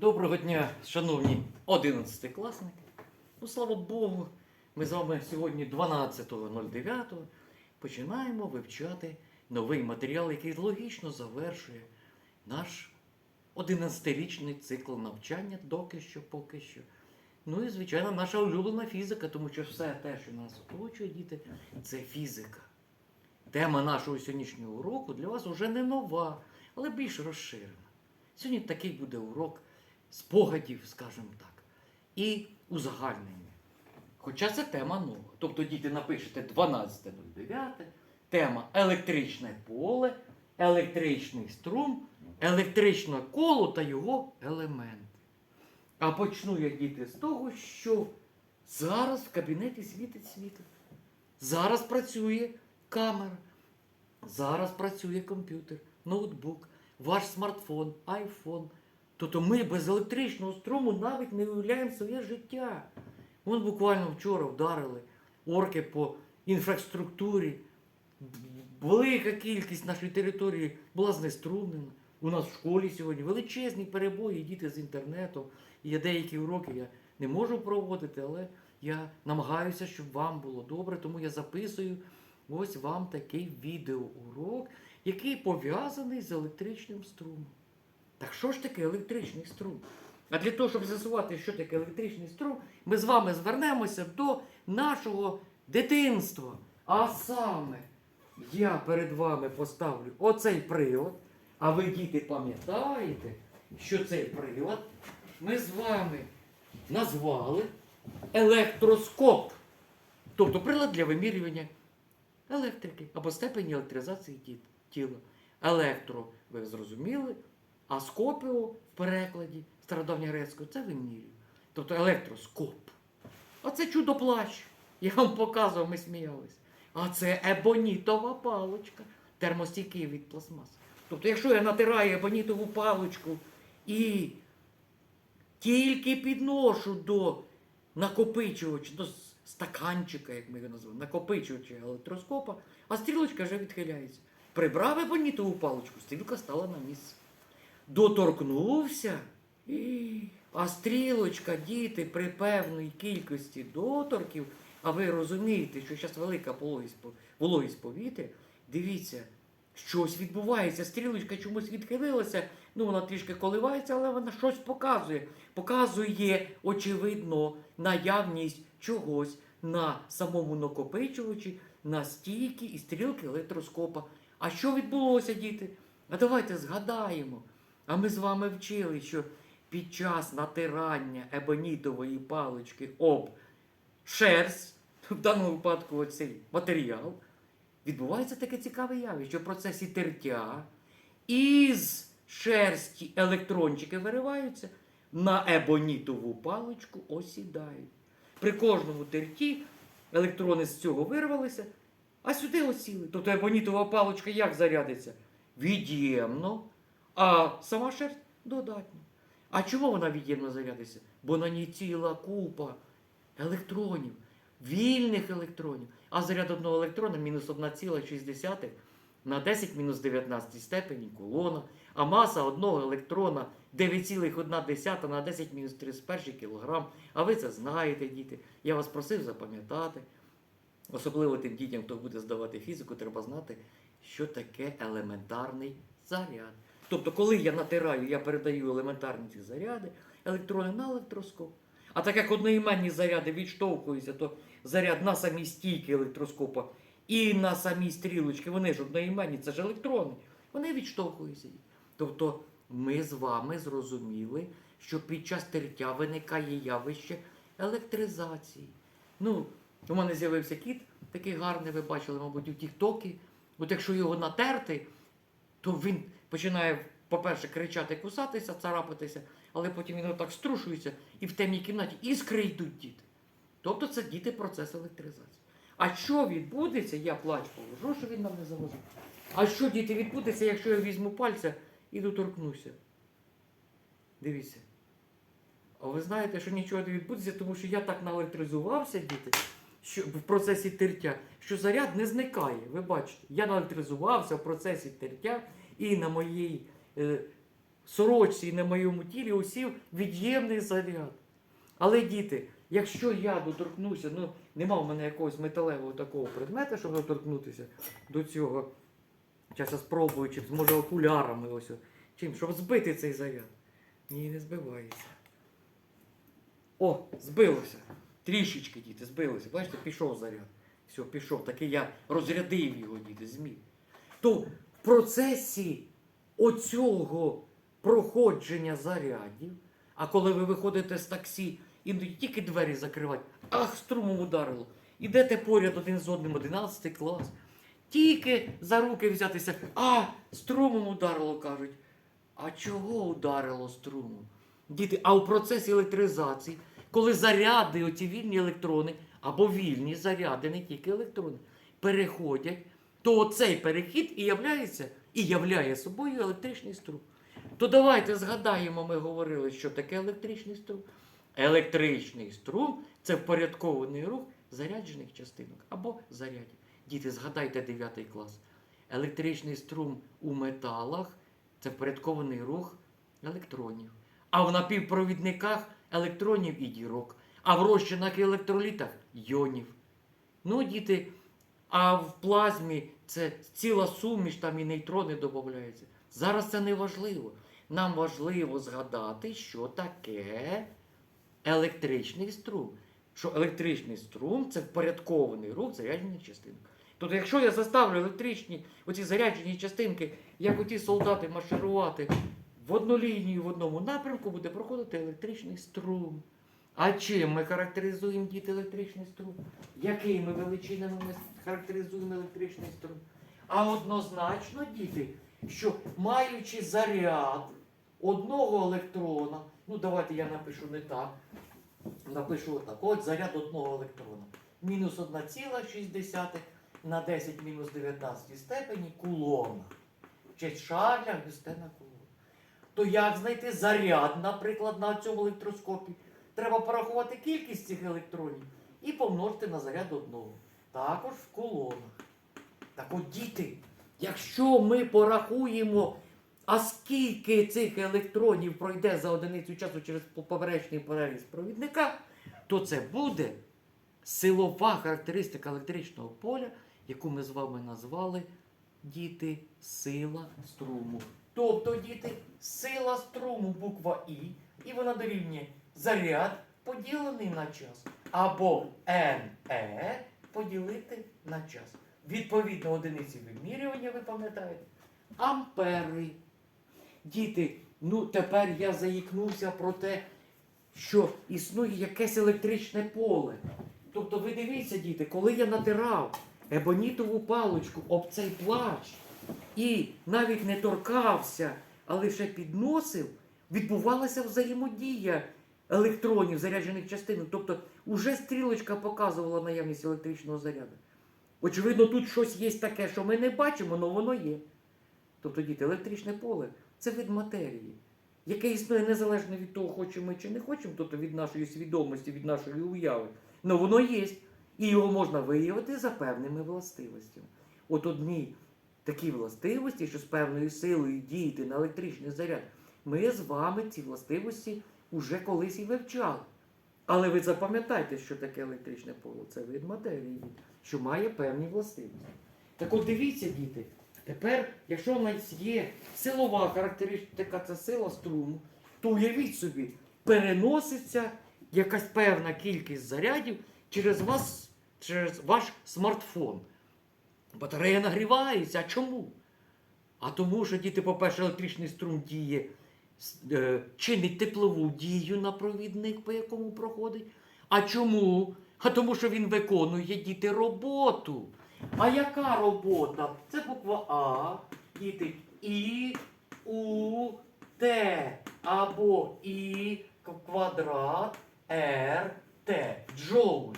Доброго дня, шановні 11 класники. Ну, слава Богу, ми з вами сьогодні 12.09 починаємо вивчати новий матеріал, який логічно завершує наш 11-річний цикл навчання доки що, поки що. Ну і, звичайно, наша улюблена фізика, тому що все те, що нас оточує, діти, це фізика. Тема нашого сьогоднішнього уроку для вас вже не нова, але більш розширена. Сьогодні такий буде урок спогадів, скажімо так, і узагальнення. Хоча це тема нова. Тобто діти напишете 12.09, тема електричне поле, електричний струм, електричне коло та його елементи. А почну я діти з того, що зараз в кабінеті світить світло. Зараз працює камера. Зараз працює комп'ютер, ноутбук, ваш смартфон, айфон. Тобто ми без електричного струму навіть не уявляємо своє життя. Вон буквально вчора вдарили орки по інфраструктурі. Велика кількість нашої території була знеструмлена. У нас в школі сьогодні величезні перебої, діти з інтернетом. І деякі уроки я не можу проводити, але я намагаюся, щоб вам було добре, тому я записую ось вам такий відеоурок, який пов'язаний з електричним струмом. Так що ж таке електричний струм? А для того, щоб з'ясувати, що таке електричний струм, ми з вами звернемося до нашого дитинства. А саме, я перед вами поставлю оцей прилад, а ви, діти, пам'ятаєте, що цей прилад ми з вами назвали електроскоп. Тобто прилад для вимірювання електрики або степені електризації тіла. Електро, ви зрозуміли, а скопіо в перекладі стародавньогрецького це вимірює. Тобто електроскоп. А це чудо плащ. Я вам показував, ми сміялись. А це ебонітова паличка, термостійкий від пластмаси. Тобто, якщо я натираю ебонітову паличку і тільки підношу до накопичувача, до стаканчика, як ми його називаємо, накопичувача електроскопа, а стрілочка вже відхиляється. Прибрав ебонітову паличку, стрілка стала на місце. Доторкнувся, а стрілочка, діти, при певній кількості доторків, а ви розумієте, що зараз велика вологість повітря, дивіться, щось відбувається, стрілочка чомусь відхилилася, ну вона трішки коливається, але вона щось показує. Показує, очевидно, наявність чогось на самому накопичувачі, на стійки і стрілки електроскопа. А що відбулося, діти? А давайте згадаємо. А ми з вами вчили, що під час натирання ебонітової палички об шерсть, в даному випадку оцей матеріал, відбувається таке цікаве явище. В процесі тертя із шерсті електрончики вириваються, на ебонітову паличку осідають. При кожному терті електрони з цього вирвалися, а сюди осіли. Тобто ебонітова паличка як зарядиться? Від'ємно, а сама шерсть додатньо. А чому вона від'ємно зарядиться? Бо на ній ціла купа електронів, вільних електронів. А заряд одного електрона мінус 1,6 на 10 мінус 19 степені колона, а маса одного електрона 9,1 на 10 мінус 31 кілограм. А ви це знаєте, діти. Я вас просив запам'ятати. Особливо тим дітям, хто буде здавати фізику, треба знати, що таке елементарний заряд. Тобто, коли я натираю, я передаю елементарні ці заряди, електрони на електроскоп. А так як одноіменні заряди відштовхуються, то заряд на самій стійки електроскопа і на самій стрілочки, вони ж одноіменні, це ж електрони, вони відштовхуються. Тобто ми з вами зрозуміли, що під час тертя виникає явище електризації. Ну, у мене з'явився кіт, такий гарний, ви бачили, мабуть, у Тіктокі. От якщо його натерти, то він починає, по-перше, кричати, кусатися, царапатися, але потім він отак струшується і в темній кімнаті іскри йдуть діти. Тобто це діти процес електризації. А що відбудеться, я плач положу, що він нам не завозив. А що діти відбудеться, якщо я візьму пальця і доторкнуся? Дивіться. А ви знаєте, що нічого не відбудеться, тому що я так наелектризувався, діти, що в процесі тертя, що заряд не зникає. Ви бачите, я наелектризувався в процесі тертя і на моїй е, сорочці і на моєму тілі усів від'ємний заряд. Але діти, якщо я доторкнуся, ну нема в мене якогось металевого такого предмета, щоб доторкнутися до цього. Зараз спробую, чи може окулярами ось. Чим, щоб збити цей заряд. Ні, не збивається. О, збилося. Трішечки, діти, збилося. Бачите, пішов заряд. Все, пішов. Такий я розрядив його, діти, зміг. То в процесі оцього проходження зарядів, а коли ви виходите з таксі, іноді тільки двері закривати, ах, струмом ударило. Ідете поряд один з одним, 11 клас. Тільки за руки взятися, а, струмом ударило, кажуть. А чого ударило струмом? Діти, а в процесі електризації, коли заряди, оці вільні електрони, або вільні заряди, не тільки електрони, переходять, то цей перехід і являється, і являє собою електричний струм. То давайте згадаємо, ми говорили, що таке електричний струм. Електричний струм це впорядкований рух заряджених частинок або зарядів. Діти, згадайте 9 клас. Електричний струм у металах це впорядкований рух електронів. А в напівпровідниках електронів і дірок. А в розчинах і електролітах йонів. Ну, діти, а в плазмі це ціла суміш, там і нейтрони додаються. Зараз це не важливо. Нам важливо згадати, що таке електричний струм. Що електричний струм це впорядкований рух заряджених частинок. Тобто, якщо я заставлю електричні оці заряджені частинки, як оті солдати марширувати в одну лінію в одному напрямку, буде проходити електричний струм. А чим ми характеризуємо діти електричний струм? Якими величинами ми характеризуємо електричний струм? А однозначно, діти, що маючи заряд одного електрона, ну давайте я напишу не так, напишу отак, от заряд одного електрона. Мінус 1,6 на 10 мінус 19 степені кулона. Честь Шарля Гюстена Кулона. То як знайти заряд, наприклад, на цьому електроскопі? Треба порахувати кількість цих електронів і помножити на заряд одного. Також в колонах. Так от діти, якщо ми порахуємо, а скільки цих електронів пройде за одиницю часу через поперечний переріз провідника, то це буде силова характеристика електричного поля, яку ми з вами назвали діти сила струму. Тобто, діти, сила струму буква І, і вона дорівнює заряд поділений на час. Або НЕ поділити на час. Відповідно, одиниці вимірювання, ви пам'ятаєте, ампери. Діти, ну тепер я заїкнувся про те, що існує якесь електричне поле. Тобто, ви дивіться, діти, коли я натирав ебонітову паличку об цей плащ і навіть не торкався, а лише підносив, відбувалася взаємодія електронів, заряджених частин. Тобто, уже стрілочка показувала наявність електричного заряду. Очевидно, тут щось є таке, що ми не бачимо, але воно є. Тобто, діти, електричне поле це вид матерії, яке існує незалежно від того, хочемо ми чи не хочемо, тобто від нашої свідомості, від нашої уяви. Але воно є. І його можна виявити за певними властивостями. От одні такі властивості, що з певною силою діяти на електричний заряд, ми з вами ці властивості вже колись і вивчали. Але ви запам'ятайте, що таке електричне поле. Це вид матерії, що має певні властивості. Так от дивіться, діти, тепер, якщо в нас є силова характеристика, це сила струму, то уявіть собі, переноситься якась певна кількість зарядів через вас, через ваш смартфон. Батарея нагрівається. А чому? А тому, що діти, по-перше, електричний струм діє, е, чинить теплову дію на провідник, по якому проходить. А чому? А тому, що він виконує діти роботу. А яка робота? Це буква А, діти І, У, Т або І квадрат Р, Т. Джоуль.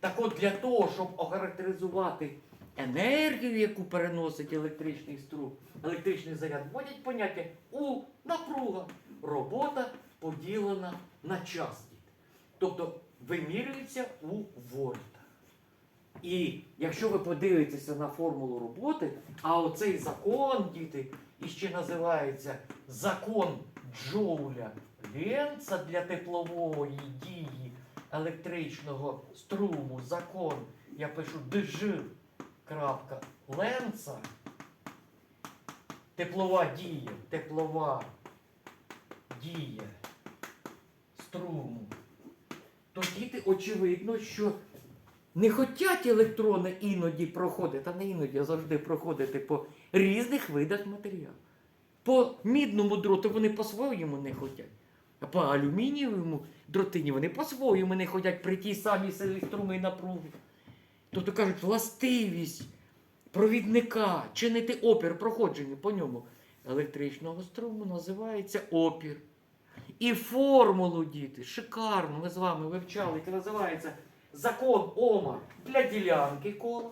Так от для того, щоб охарактеризувати енергію, яку переносить електричний струм, електричний заряд, вводять поняття У напруга. Робота поділена на час. Тобто вимірюється у вольтах. І якщо ви подивитеся на формулу роботи, а оцей закон, діти, і ще називається закон Джоуля Ленца для теплової дії електричного струму. Закон, я пишу дж. Крапка Ленца. Теплова дія, теплова дія струму. То діти, очевидно, що не хочуть електрони іноді проходити, а не іноді, а завжди проходити по різних видах матеріалу. По мідному дроту вони по-своєму не хочуть. А по алюмінієвому дротині вони по-своєму не хочуть при тій самій силі струму і напруги. Тобто кажуть, властивість провідника чинити опір проходження по ньому електричного струму називається опір. І формулу, діти, шикарно, ми з вами вивчали, яка називається закон Ома для ділянки кола,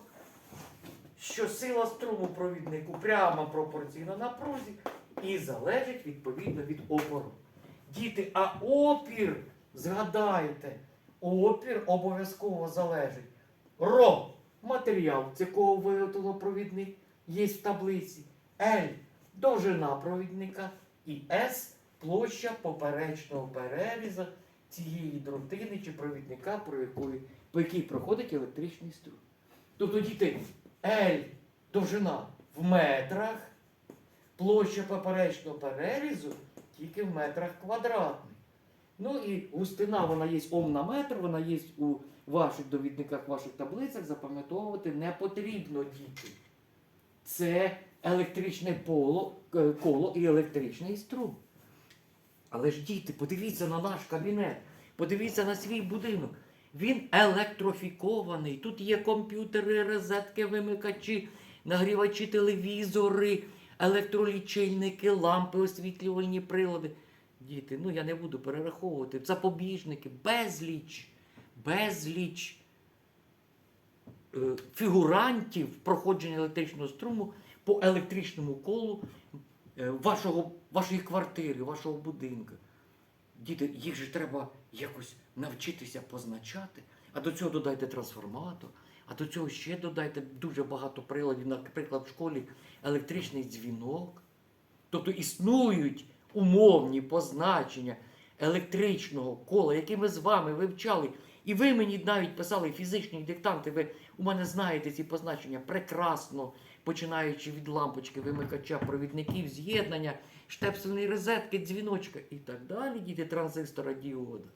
що сила струму провіднику прямо пропорційна напрузі і залежить відповідно від опору. Діти, а опір, згадайте, опір обов'язково залежить. Ро матеріал, з якого виготовлено провідник, є в таблиці. L довжина провідника і S площа поперечного переріза цієї дротини чи провідника, про якої, по якій проходить електричний струм. Тобто, діти, L довжина в метрах, площа поперечного перерізу тільки в метрах квадратних. Ну і густина, вона є ом на метр, вона є у ваших довідниках, ваших таблицях, запам'ятовувати не потрібно діти. Це електричне поло, е, коло і електричний струм. Але ж діти, подивіться на наш кабінет, подивіться на свій будинок. Він електрофікований. Тут є комп'ютери, розетки, вимикачі, нагрівачі, телевізори, електролічильники, лампи, освітлювальні прилади. Діти, ну я не буду перераховувати. Запобіжники, безліч, безліч фігурантів проходження електричного струму по електричному колу е, вашого, вашої квартири, вашого будинку. Діти, їх же треба якось навчитися позначати. А до цього додайте трансформатор, а до цього ще додайте дуже багато приладів, наприклад, в школі електричний дзвінок. Тобто існують умовні позначення електричного кола, які ми з вами вивчали. І ви мені навіть писали фізичні диктанти. Ви у мене знаєте ці позначення прекрасно, починаючи від лампочки, вимикача, провідників, з'єднання, штепсельної розетки, дзвіночка і так далі, діти транзистора діода.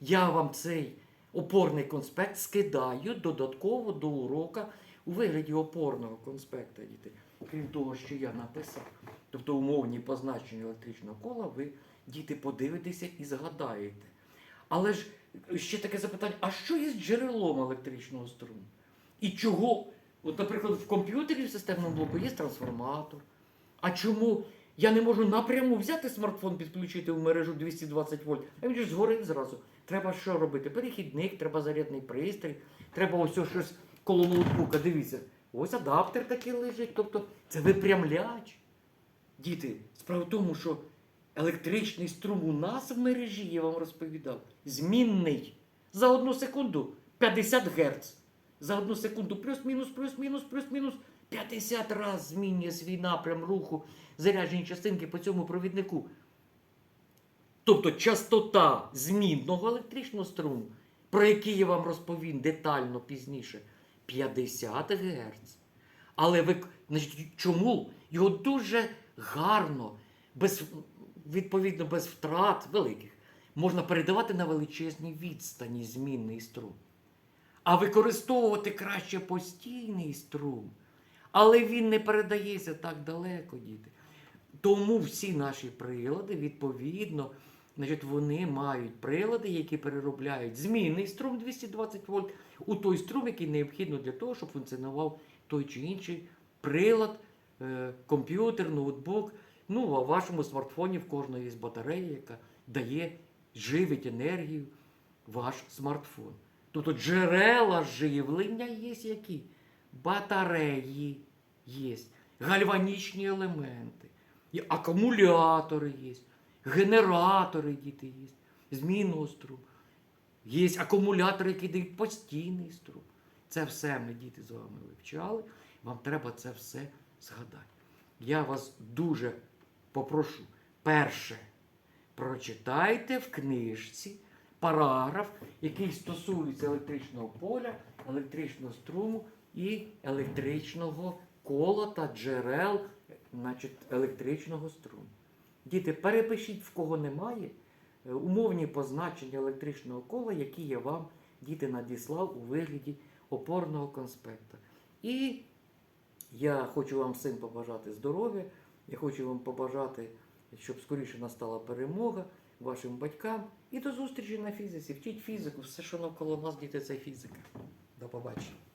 Я вам цей опорний конспект скидаю додатково до урока у вигляді опорного конспекта, діти. Крім того, що я написав. Тобто умовні позначення електричного кола, ви, діти, подивитеся і згадаєте. Але ж ще таке запитання: а що є джерелом електричного струму? І чого? От, наприклад, в комп'ютері в системному блоку є трансформатор. А чому я не можу напряму взяти смартфон, підключити в мережу 220 вольт, а він ж згорить зразу. Треба що робити? Перехідник, треба зарядний пристрій, треба ось щось коло ноутбука. Дивіться, ось адаптер такий лежить. Тобто це випрямляч. Діти, справа в тому, що електричний струм у нас в мережі, я вам розповідав, змінний. За одну секунду 50 Гц. За одну секунду плюс-мінус, плюс-мінус, плюс-мінус 50 разів змінює свій напрям руху заряджені частинки по цьому провіднику. Тобто частота змінного електричного струму, про який я вам розповім детально пізніше, 50 Гц. Але ви, значить, чому його дуже гарно, без, відповідно без втрат великих, можна передавати на величезній відстані змінний струм. А використовувати краще постійний струм. Але він не передається так далеко, діти. Тому всі наші прилади, відповідно, значить, вони мають прилади, які переробляють змінний струм 220 вольт у той струм, який необхідно для того, щоб функціонував той чи інший прилад, е, комп'ютер, ноутбук. Ну, а в вашому смартфоні в кожної є батарея, яка дає, живить енергію ваш смартфон. Тобто джерела живлення є які? Батареї є, гальванічні елементи, акумулятори є, генератори діти є, змінного струму. Є акумулятори, які дають постійний струм. Це все ми, діти, з вами вивчали. Вам треба це все згадати. я вас дуже попрошу. Перше, прочитайте в книжці параграф, який стосується електричного поля, електричного струму і електричного кола та джерел значить, електричного струму. Діти, перепишіть, в кого немає, е, умовні позначення електричного кола, які я вам, діти, надіслав у вигляді опорного конспекта. І я хочу вам всім побажати здоров'я, я хочу вам побажати, щоб скоріше настала перемога вашим батькам. І до зустрічі на фізиці. Вчіть фізику, все, що навколо нас, діти, це фізика. До побачення.